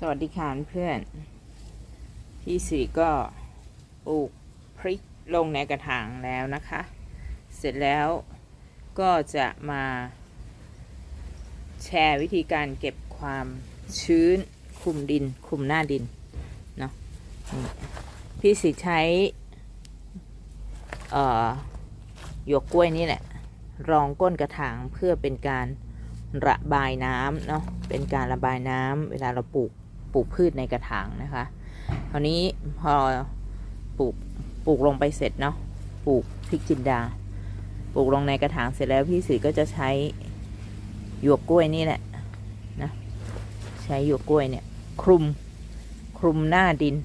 สวัสดีค่ะเพื่อน พี่สิริก็ปลูกพริกลงในกระถางแล้วนะคะ เสร็จแล้วก็จะมาแชร์วิธีการเก็บความชื้นคุมดิน คุมหน้าดินเนาะพี่สิริใช้หยวกกล้วยนี่แหละ รองก้นกระถางเพื่อเป็นการระบายน้ำเนาะเป็นการระบายน้ำเวลาเราปลูก ปลูกพืชในกระถางนะคะคราวนี้พอปลูกปลูกลงไปเสร็จเนาะปลูกพริกจินดา ปลูกลงในกระถางเสร็จแล้วพี่สีก็จะใช้หยวกกล้วยนี่แหละนะใช้หยวกกล้วยเนี่ยคลุมคลุมหน้าดิน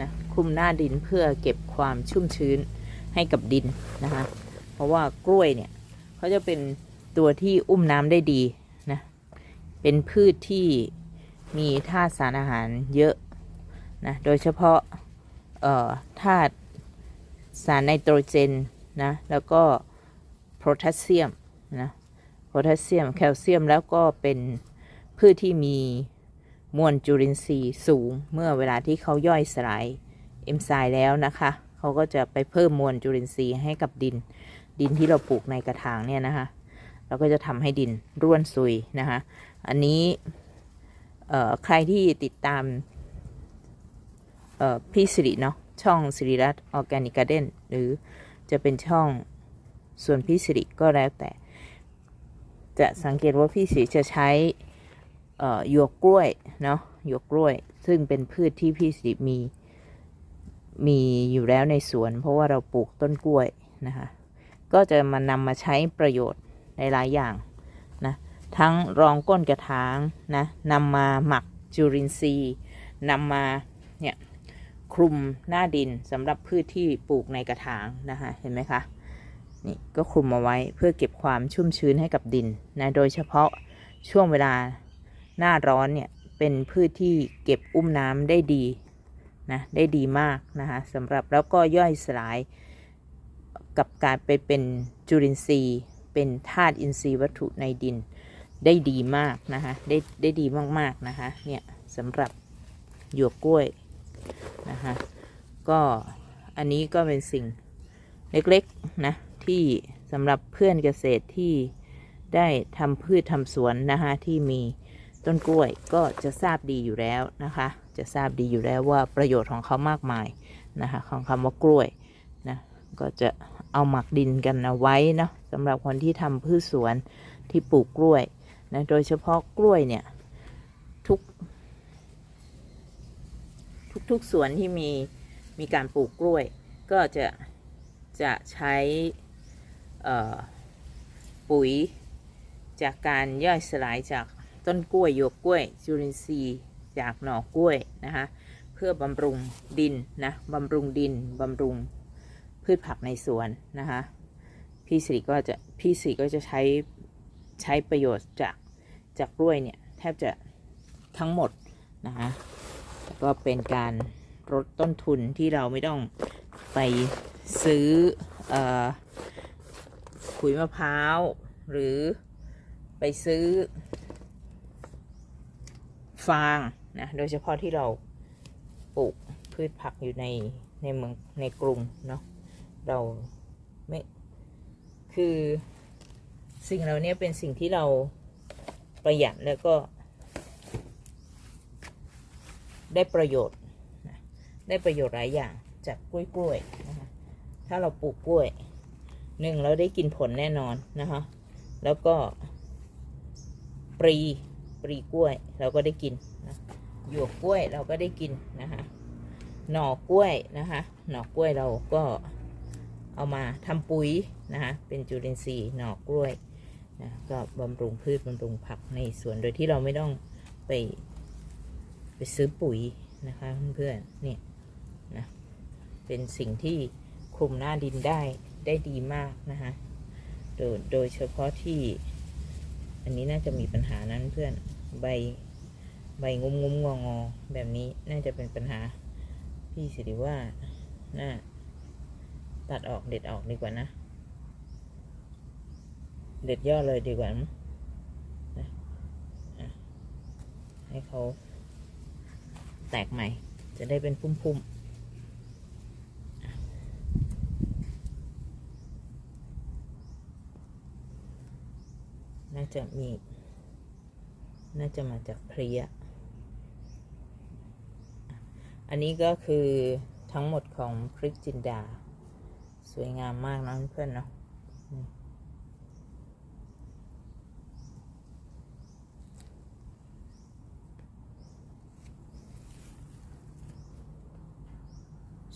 นะคลุมหน้าดินเพื่อเก็บความชุ่มชื้นให้กับดินนะคะเพราะว่ากล้วยเนี่ยเขาจะเป็นตัวที่อุ้มน้ำได้ดีนะเป็นพืชที่ มีธาตุสารอาหารเยอะนะโดยเฉพาะธาตุสารไนโตรเจนนะแล้วก็โพแทสเซียมนะโพแทสเซียมแคลเซียมแล้วก็เป็นพืชที่มีมวลจุลินทรีย์สูงเมื่อเวลาที่เขาย่อยสลายเอนไซม์แล้วนะคะเขาก็จะไปเพิ่มมวลจุลินทรีย์ให้กับดิน ดินที่เราปลูกในกระถางเนี่ยนะคะเราก็จะทำให้ดินร่วนซุยนะคะอันนี้ ใครที่ติดตามพี่สิริเนาะช่องสิริรัตน์ออร์แกนิกการ์เดนหรือจะเป็นช่องส่วนพี่สิริก็แล้วแต่ จะสังเกตว่าพี่สิริจะใช้หยวกกล้วยเนาะหยวกกล้วย ซึ่งเป็นพืชที่พี่สิริมีมีอยู่แล้วในสวน เพราะว่าเราปลูกต้นกล้วยนะคะก็จะมานำมาใช้ประโยชน์ในหลายอย่าง ทั้งรองก้นกระถางนะนำมาหมักจุลินทรีย์นำมาเนี่ยคลุมหน้าดินสำหรับพืชที่ปลูกในกระถางนะคะเห็นไหมคะนี่ก็คลุมเอาไว้เพื่อเก็บความชุ่มชื้นให้กับดินนะโดยเฉพาะช่วงเวลาหน้าร้อนเนี่ยเป็นพืชที่เก็บอุ้มน้ำได้ดีนะได้ดีมากนะคะสำหรับแล้วก็ย่อยสลายกับการไปเป็นจุลินทรีย์ เป็นธาตุอินทรีย์วัตถุในดิน ได้ดีมากนะคะได้ได้ดีมากๆนะคะเนี่ยสำหรับหยวกกล้วยนะคะก็อันนี้ก็เป็นสิ่งเล็กๆนะที่สำหรับเพื่อนเกษตรที่ได้ทำพืชทำสวนนะคะที่มีต้นกล้วยก็จะทราบดีอยู่แล้วนะคะ จะทราบดีอยู่แล้วว่าประโยชน์ของเขามากมายนะคะของคำว่ากล้วยนะก็จะเอาหมักดินกันเอาไว้เนาะสำหรับคนที่ทำพืชสวนที่ปลูกกล้วย นะโดยเฉพาะกล้วยเนี่ย ทุก ทุกๆสวนที่มีมีการปลูกกล้วย ก็จะจะใช้ปุ๋ยจากการย่อยสลายจากต้นกล้วยหยวกกล้วย จุลินทรีย์จากหน่อกล้วยนะคะเพื่อบำรุงดินนะบำรุงดินบำรุงพืชผักในสวนนะคะพี่สิริก็จะพี่สิริก็จะใช้ใช้ประโยชน์จาก จากกล้วยเนี่ยแทบจะทั้งหมดนะคะก็เป็นการลดต้นทุนที่เราไม่ต้องไปซื้อเออขุยมะพร้าว หรือไปซื้อ ฟางนะโดยเฉพาะที่เราปลูกพืชผักอยู่ในในเมืองในกรุงเนาะเราไม่คือสิ่งเหล่านี้เป็นสิ่งที่เรา ประหยัดแล้วก็ ได้ประโยชน์ ได้ประโยชน์หลายอย่างจากกล้วยกล้วยนะคะถ้าเราปลูกกล้วยหนึ่งเราได้กินผลแน่นอนนะคะแล้วก็ปรีปรีกล้วย เราก็ได้กินนะหยวกกล้วยเราก็ได้กินนะคะหน่อกล้วยนะคะหน่อกล้วยเราก็เอามาทำปุ๋ยนะคะเป็นจุลินทรีย์หน่อกล้วย นะก็บำรุงพืชบำรุงผักในสวนโดยที่เราไม่ต้องไปไปซื้อปุ๋ยนะคะเพื่อนๆเนี่ยนะเป็นสิ่งที่คลุมหน้าดินได้ได้ดีมากนะคะโดยโดยเฉพาะที่ อันนี้น่าจะมีปัญหานั้นเพื่อนใบใบงุ้มงุ้มงองอแบบนี้น่าจะเป็นปัญหาพี่สิริว่าน่าตัดออกเด็ดออกดีกว่านะ เด็ดยอดเลยดีกว่านะให้เขาแตกใหม่ จะได้เป็นพุ่มๆน่าจะมี น่าจะมาจากเพลีย อันนี้ก็คือทั้งหมดของพริกจินดา สวยงามมากนะเพื่อนๆเนาะ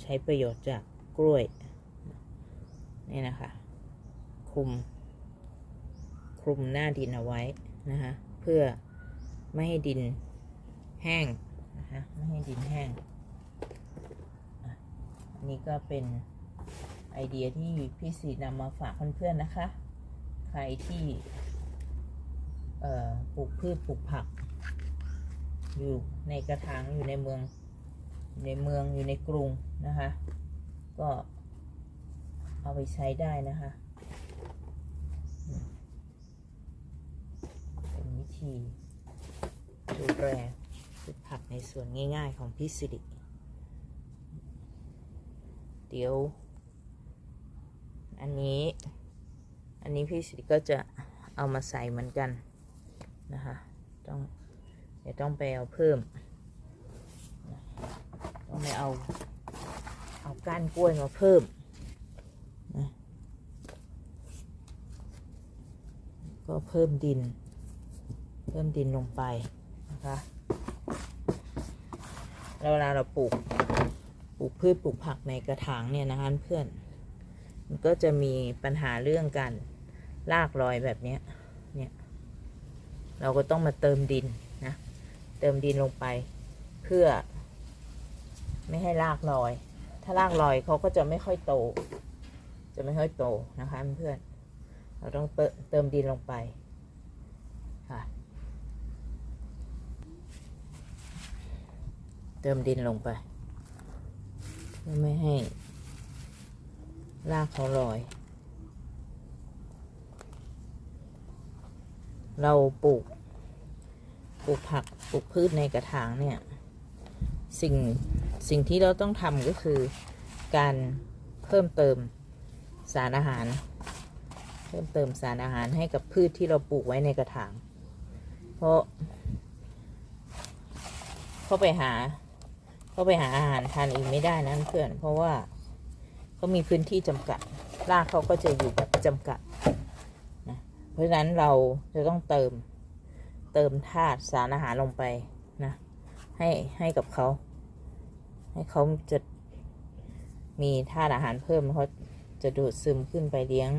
ใช้ประโยชน์จากกล้วย นี่นะคะ คลุม คลุมหน้าดินเอาไว้นะคะ เพื่อไม่ให้ดินแห้งนะคะไม่ให้ดินแห้ง อันนี้ก็เป็นไอเดียที่พี่สีนำมาฝากเพื่อนๆนะคะ ใครที่ปลูกพืชปลูกผัก อยู่ในกระถางอยู่ในเมือง ในเมืองอยู่ในกรุงนะคะ ก็เอาไปใช้ได้นะคะเป็นวิธีดูแลพืชผักในส่วนง่าย ๆ ของพี่สิริเดี๋ยว อันนี้ อันนี้พี่สิริก็จะเอามาใส่เหมือนกันนะคะ ต้องเดี๋ยวต้องไปเอาเพิ่ม ไปเอา เอาก้านกล้วยมาเพิ่มก็เพิ่มดิน เพิ่มดินลงไปนะคะแล้วเวลาเราปลูกปลูกพืชปลูกผักในกระถางเนี่ยนะคะเพื่อน มันก็จะมีปัญหาเรื่องการลากรอยแบบนี้เนี่ย เราก็ต้องมาเติมดินนะ เติมดินลงไปเพื่อ ไม่ให้ลากรอย ถ้าลากรอยเขาก็จะไม่ค่อยโต จะไม่ค่อยโตนะคะเพื่อน เราต้องเติเติมดินลงไปค่ะ เติมดินลงไปเพื่อไม่ให้รากเขาลอย เราปลูก ปลูกผัก ปลูกพืชในกระถางเนี่ย สิ่ง สิ่งที่เราต้องทำก็คือการเพิ่มเติมสารอาหาร เพิ่มเติมสารอาหารให้กับพืชที่เราปลูกไว้ในกระถาง เพราะ เข้าไปหา เขาไปหาอาหารทานเองไม่ได้นะเพื่อน เพราะว่าเขามีพื้นที่จำกัดรากเขาก็จะอยู่แบบจำกัดนะเพราะฉะนั้นเราจะต้องเติมเติมธาตุสารอาหารลงไปนะให้ให้กับเขา ให้เขาจะมีธาตุอาหารเพิ่มเขาจะดูดซึมขึ้นไปเลี้ยง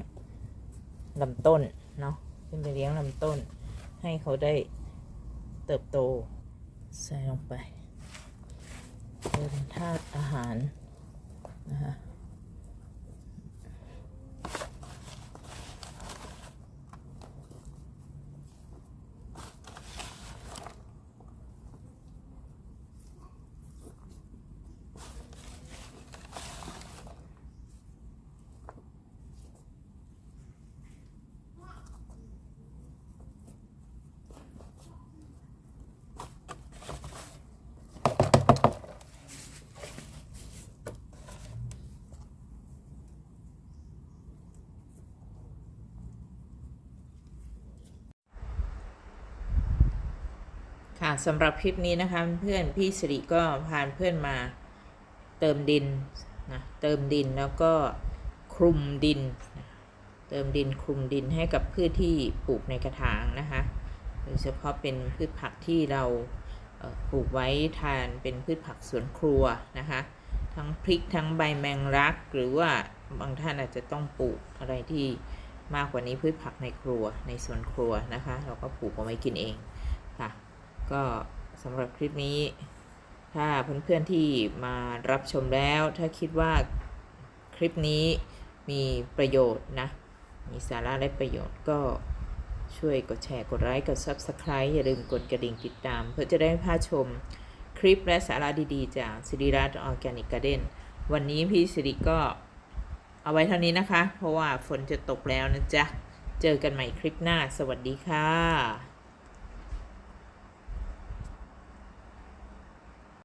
ลำต้นเนาะขึ้นไปเลี้ยงลำต้น ให้เขาได้เติบโต ใส่ลงไปเป็นธาตุอาหารนะคะ สำหรับคลิปนี้นะคะเพื่อนพี่สิริก็พาเพื่อนมาเติมดินนะเติมดินแล้วก็คลุมดิน เติมดินคลุมดินให้กับพืชที่ปลูกในกระถางนะคะโดยเฉพาะเป็นพืชผักที่เราปลูกไว้ทานเป็นพืชผักสวนครัวนะคะทั้งพริกทั้งใบแมงลัก หรือว่าบางท่านอาจจะต้องปลูกอะไรที่มากกว่านี้พืชผักในครัวในสวนครัวนะคะ เราก็ปลูกเอาไว้กินเองค่ะ ก็สำหรับคลิปนี้ ถ้าเพื่อนๆที่มารับชมแล้ว ถ้าคิดว่าคลิปนี้มีประโยชน์นะ มีสาระและประโยชน์ก็ช่วยกดแชร์กดไลค์กด Subscribe อย่าลืมกดกระดิ่งติดตาม เพื่อจะได้ไม่พลาดชมคลิปและสาระดีๆ จากสิริราชออร์แกนิกการ์เด้นวันนี้พี่สิริก็เอาไว้เท่านี้นะคะ เพราะว่าฝนจะตกแล้วนะจ๊ะ เจอกันใหม่คลิปหน้า สวัสดีค่ะ